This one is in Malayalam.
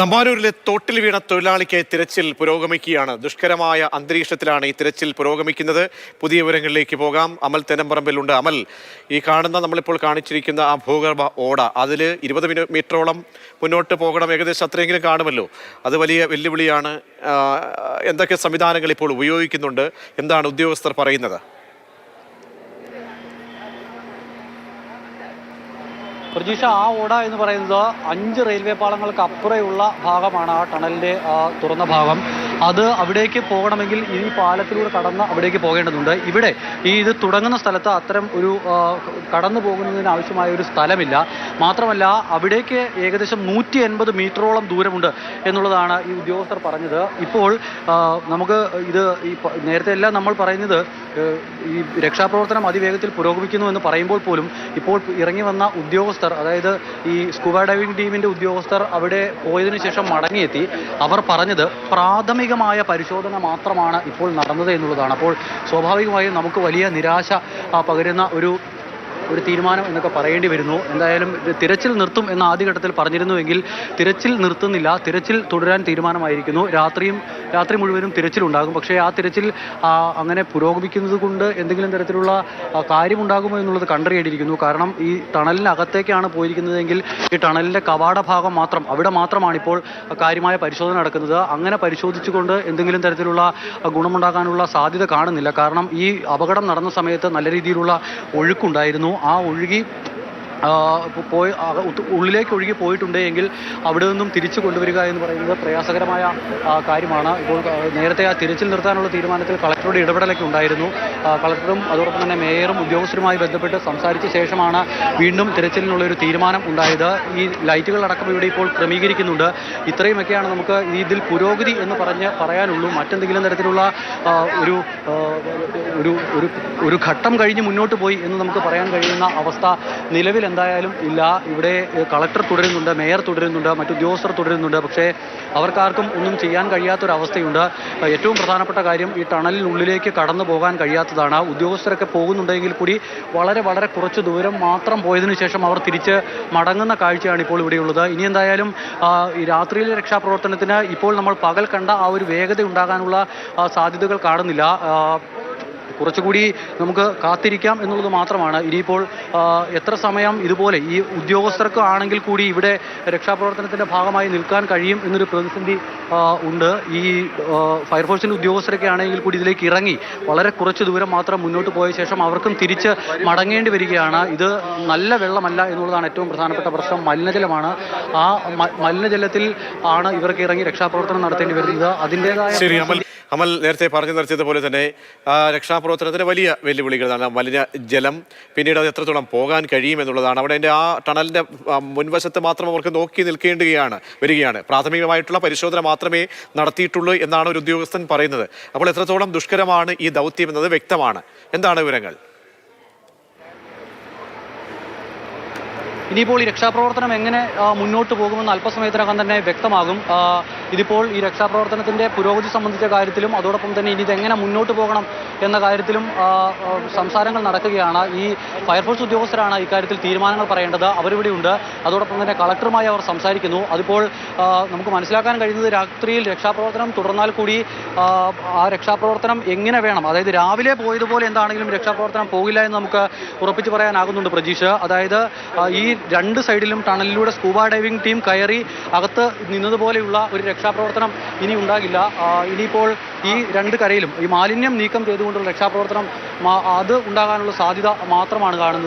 തമ്പാനൂരിലെ തോട്ടിൽ വീണ തൊഴിലാളിക്ക് തിരച്ചിൽ പുരോഗമിക്കുകയാണ്. ദുഷ്കരമായ അന്തരീക്ഷത്തിലാണ് ഈ തിരച്ചിൽ പുരോഗമിക്കുന്നത്. പുതിയ വിവരങ്ങളിലേക്ക് പോകാം. അമൽ തെനമ്പറമ്പിലുണ്ട് അമൽ ഈ കാണുന്ന നമ്മളിപ്പോൾ കാണിച്ചിരിക്കുന്ന ആ ഭൂഗർഭ ഓട അതിൽ ഇരുപത് മീറ്ററോളം മുന്നോട്ട് പോകണം. ഏകദേശം അത്രയെങ്കിലും കാണുമല്ലോ. അത് വലിയ വെല്ലുവിളിയാണ്. എന്തൊക്കെ സംവിധാനങ്ങൾ ഇപ്പോൾ ഉപയോഗിക്കുന്നുണ്ട്? എന്താണ് ഉദ്യോഗസ്ഥർ പറയുന്നത്? പ്രതീക്ഷ ആ ഓട എന്ന് പറയുന്നത് അഞ്ച് റെയിൽവേ പാളങ്ങൾക്ക് അപ്പുറയുള്ള ഭാഗമാണ് ആ ടണലിന്റെ ആ, തുറന്ന ഭാഗം. അത് അവിടേക്ക് പോകണമെങ്കിൽ ഈ പാലത്തിലൂടെ കടന്ന് അവിടേക്ക് പോകേണ്ടതുണ്ട്. ഇവിടെ ഈ ഇത് തുടങ്ങുന്ന സ്ഥലത്ത് അത്തരം ഒരു കടന്നു പോകുന്നതിന് ആവശ്യമായ ഒരു സ്ഥലമില്ല. മാത്രമല്ല അവിടേക്ക് ഏകദേശം നൂറ്റി എൺപത് മീറ്ററോളം ദൂരമുണ്ട് എന്നുള്ളതാണ് ഈ ഉദ്യോഗസ്ഥർ പറഞ്ഞത്. ഇപ്പോൾ നമുക്ക് ഇത് ഈ നേരത്തെ എല്ലാം നമ്മൾ പറയുന്നത് ഈ രക്ഷാപ്രവർത്തനം അതിവേഗത്തിൽ പുരോഗമിക്കുന്നു എന്ന് പറയുമ്പോൾ പോലും ഇപ്പോൾ ഇറങ്ങി വന്ന ഉദ്യോഗസ്ഥർ അതായത് ഈ സ്കൂബ ഡൈവിംഗ് ടീമിന്റെ ഉദ്യോഗസ്ഥർ അവിടെ പോയതിനു ശേഷം മടങ്ങിയെത്തി. അവർ പറഞ്ഞത് പ്രാഥമികമായ പരിശോധന മാത്രമാണ് ഇപ്പോൾ നടന്നത് എന്നുള്ളതാണ്. അപ്പോൾ സ്വാഭാവികമായും നമുക്ക് വലിയ നിരാശ പകരുന്ന ഒരു ഒരു തീരുമാനം എന്നൊക്കെ പറയേണ്ടി വരുന്നു. എന്തായാലും തിരച്ചിൽ നിർത്തും എന്ന ആദ്യഘട്ടത്തിൽ പറഞ്ഞിരുന്നുവെങ്കിൽ തിരച്ചിൽ നിർത്തുന്നില്ല. തിരച്ചിൽ തുടരാൻ തീരുമാനമായിരിക്കുന്നു. രാത്രിയും രാത്രി മുഴുവനും തിരച്ചിലുണ്ടാകും. പക്ഷേ ആ തിരച്ചിൽ അങ്ങനെ പുരോഗമിക്കുന്നത് കൊണ്ട് എന്തെങ്കിലും തരത്തിലുള്ള കാര്യമുണ്ടാകുമോ എന്നുള്ളത് കണ്ടറിയേണ്ടിയിരിക്കുന്നു. കാരണം ഈ ടണലിനകത്തേക്കാണ് പോയിരിക്കുന്നതെങ്കിൽ ഈ ടണലിന്റെ കവാട ഭാഗം മാത്രം അവിടെ മാത്രമാണിപ്പോൾ കാര്യമായ പരിശോധന നടക്കുന്നത്. അങ്ങനെ പരിശോധിച്ചുകൊണ്ട് എന്തെങ്കിലും തരത്തിലുള്ള ഗുണമുണ്ടാകാനുള്ള സാധ്യത കാണുന്നില്ല. കാരണം ഈ അപകടം നടന്ന സമയത്ത് നല്ല രീതിയിലുള്ള ഒഴുക്കുണ്ടായിരുന്നു. ആ ഒഴുകി ആ, പോയി ഉള്ളിലേക്ക് ഒഴുകി പോയിട്ടുണ്ട് എങ്കിൽ അവിടെ നിന്നും തിരിച്ചു കൊണ്ടുവരിക എന്ന് പറയുന്നത് പ്രയാസകരമായ കാര്യമാണ്. ഇപ്പോൾ നേരത്തെ ആ തിരച്ചിൽ നിർത്താനുള്ള തീരുമാനത്തിൽ കളക്ടറുടെ ഇടപെടലൊക്കെ ഉണ്ടായിരുന്നു. കളക്ടറും അതോടൊപ്പം തന്നെ മേയറും ഉദ്യോഗസ്ഥരുമായി ബന്ധപ്പെട്ട് സംസാരിച്ച ശേഷമാണ് വീണ്ടും തിരച്ചിലിനുള്ള ഒരു തീരുമാനം ഉണ്ടായത്. ഈ ലൈറ്റുകളടക്കം ഇവിടെ ഇപ്പോൾ ക്രമീകരിക്കുന്നുണ്ട്. ഇത്രയുമൊക്കെയാണ് നമുക്ക് ഇതിൽ പുരോഗതി എന്ന് പറഞ്ഞ് പറയാനുള്ളൂ. മറ്റെന്തെങ്കിലും തരത്തിലുള്ള ഒരു ഒരു ഒരു ഘട്ടം കഴിഞ്ഞ് മുന്നോട്ട് പോയി എന്ന് നമുക്ക് പറയാൻ കഴിയുന്ന അവസ്ഥ നിലവിൽ എന്തായാലും ഇല്ല. ഇവിടെ കളക്ടർ തുടരുന്നുണ്ട് മേയർ തുടരുന്നുണ്ട് മറ്റുദ്യോഗസ്ഥർ തുടരുന്നുണ്ട്. പക്ഷേ അവർക്കാർക്കും ഒന്നും ചെയ്യാൻ കഴിയാത്തൊരവസ്ഥയുണ്ട്. ഏറ്റവും പ്രധാനപ്പെട്ട കാര്യം ഈ ടണലിനുള്ളിലേക്ക് കടന്നു പോകാൻ കഴിയാത്തതാണ്. ഉദ്യോഗസ്ഥരൊക്കെ പോകുന്നുണ്ടെങ്കിൽ കൂടി വളരെ വളരെ കുറച്ച് ദൂരം മാത്രം പോയതിനു ശേഷം അവർ തിരിച്ച് മടങ്ങുന്ന കാഴ്ചയാണ് ഇപ്പോൾ ഇവിടെയുള്ളത്. ഇനി എന്തായാലും രാത്രിയിലെ രക്ഷാപ്രവർത്തനത്തിന് ഇപ്പോൾ നമ്മൾ പകൽ കണ്ട ആ ഒരു വേഗത ഉണ്ടാകാനുള്ള സാധ്യതകൾ കാണുന്നില്ല. കുറച്ചുകൂടി നമുക്ക് കാത്തിരിക്കാം എന്നുള്ളത് മാത്രമാണ്. ഇനിയിപ്പോൾ എത്ര സമയം ഇതുപോലെ ഈ ഉദ്യോഗസ്ഥർക്ക് ആണെങ്കിൽ കൂടി ഇവിടെ രക്ഷാപ്രവർത്തനത്തിന്റെ ഭാഗമായി നിൽക്കാൻ കഴിയും എന്നൊരു പ്രതിസന്ധി ഉണ്ട്. ഈ ഫയർഫോഴ്സിന്റെ ഉദ്യോഗസ്ഥരൊക്കെ ആണെങ്കിൽ കൂടി ഇതിലേക്ക് ഇറങ്ങി വളരെ കുറച്ച് ദൂരം മാത്രം മുന്നോട്ട് പോയ ശേഷം അവർക്കും തിരിച്ച് മടങ്ങേണ്ടി വരികയാണ്. ഇത് നല്ല വെള്ളമല്ല എന്നുള്ളതാണ് ഏറ്റവും പ്രധാനപ്പെട്ട പ്രശ്നം. മലിനജലമാണ്. ആ മലിനജലത്തിൽ ആണ് ഇവർക്ക് ഇറങ്ങി രക്ഷാപ്രവർത്തനം നടത്തേണ്ടി വരുന്നത്. അതിന്റെതായ അമൽ നേരത്തെ പറഞ്ഞു നിർത്തിയതുപോലെ തന്നെ രക്ഷാപ്രവർത്തനത്തിന് വലിയ വെല്ലുവിളികളാണ് മലിന ജലം പിന്നീട് അത് എത്രത്തോളം പോകാൻ കഴിയും എന്നുള്ളതാണ്. അവിടെ എന്റെ ആ ടണലിന്റെ മുൻവശത്ത് മാത്രം അവർക്ക് നോക്കി നിൽക്കേണ്ടുകയാണ് വരികയാണ്. പ്രാഥമികമായിട്ടുള്ള പരിശോധന മാത്രമേ നടത്തിയിട്ടുള്ളൂ എന്നാണ് ഒരു ഉദ്യോഗസ്ഥൻ പറയുന്നത്. അപ്പോൾ എത്രത്തോളം ദുഷ്കരമാണ് ഈ ദൗത്യം എന്നത് വ്യക്തമാണ്. എന്താണ് വിവരങ്ങൾ? ഇനിയിപ്പോൾ ഈ രക്ഷാപ്രവർത്തനം എങ്ങനെ മുന്നോട്ട് പോകുമെന്ന് അല്പസമയത്തിനകം തന്നെ വ്യക്തമാകും. ഇതിപ്പോൾ ഈ രക്ഷാപ്രവർത്തനത്തിന്റെ പുരോഗതി സംബന്ധിച്ച കാര്യത്തിലും അതോടൊപ്പം തന്നെ ഇനി ഇതെങ്ങനെ മുന്നോട്ട് പോകണം എന്ന കാര്യത്തിലും സംസാരങ്ങൾ നടക്കുകയാണ്. ഈ ഫയർഫോഴ്സ് ഉദ്യോഗസ്ഥരാണ് ഇക്കാര്യത്തിൽ തീരുമാനങ്ങൾ പറയേണ്ടത്. അവരിവിടെയുണ്ട് അതോടൊപ്പം തന്നെ കളക്ടറുമായി അവർ സംസാരിക്കുന്നു. അതിപ്പോൾ നമുക്ക് മനസ്സിലാക്കാൻ കഴിയുന്നത് രാത്രിയിൽ രക്ഷാപ്രവർത്തനം തുടർന്നാൽ കൂടി ആ രക്ഷാപ്രവർത്തനം എങ്ങനെ വേണം? അതായത് രാവിലെ പോയതുപോലെ എന്താണെങ്കിലും രക്ഷാപ്രവർത്തനം പോകില്ല എന്ന് നമുക്ക് ഉറപ്പിച്ച് പറയാനാകുന്നുണ്ട് പ്രജീഷ്. അതായത് ഈ രണ്ട് സൈഡിലും ടണലിലൂടെ സ്കൂബ ഡൈവിംഗ് ടീം കയറി അകത്ത് നിന്നതുപോലെയുള്ള ഒരു രക്ഷാപ്രവർത്തനം ഇനി ഉണ്ടാകില്ല. ഇനിയിപ്പോൾ ഈ രണ്ട് കരയിലും ഈ മാലിന്യം നീക്കം ചെയ്തുകൊണ്ടുള്ള രക്ഷാപ്രവർത്തനം അത് ഉണ്ടാകാനുള്ള സാധ്യത മാത്രമാണ് കാണുന്നത്.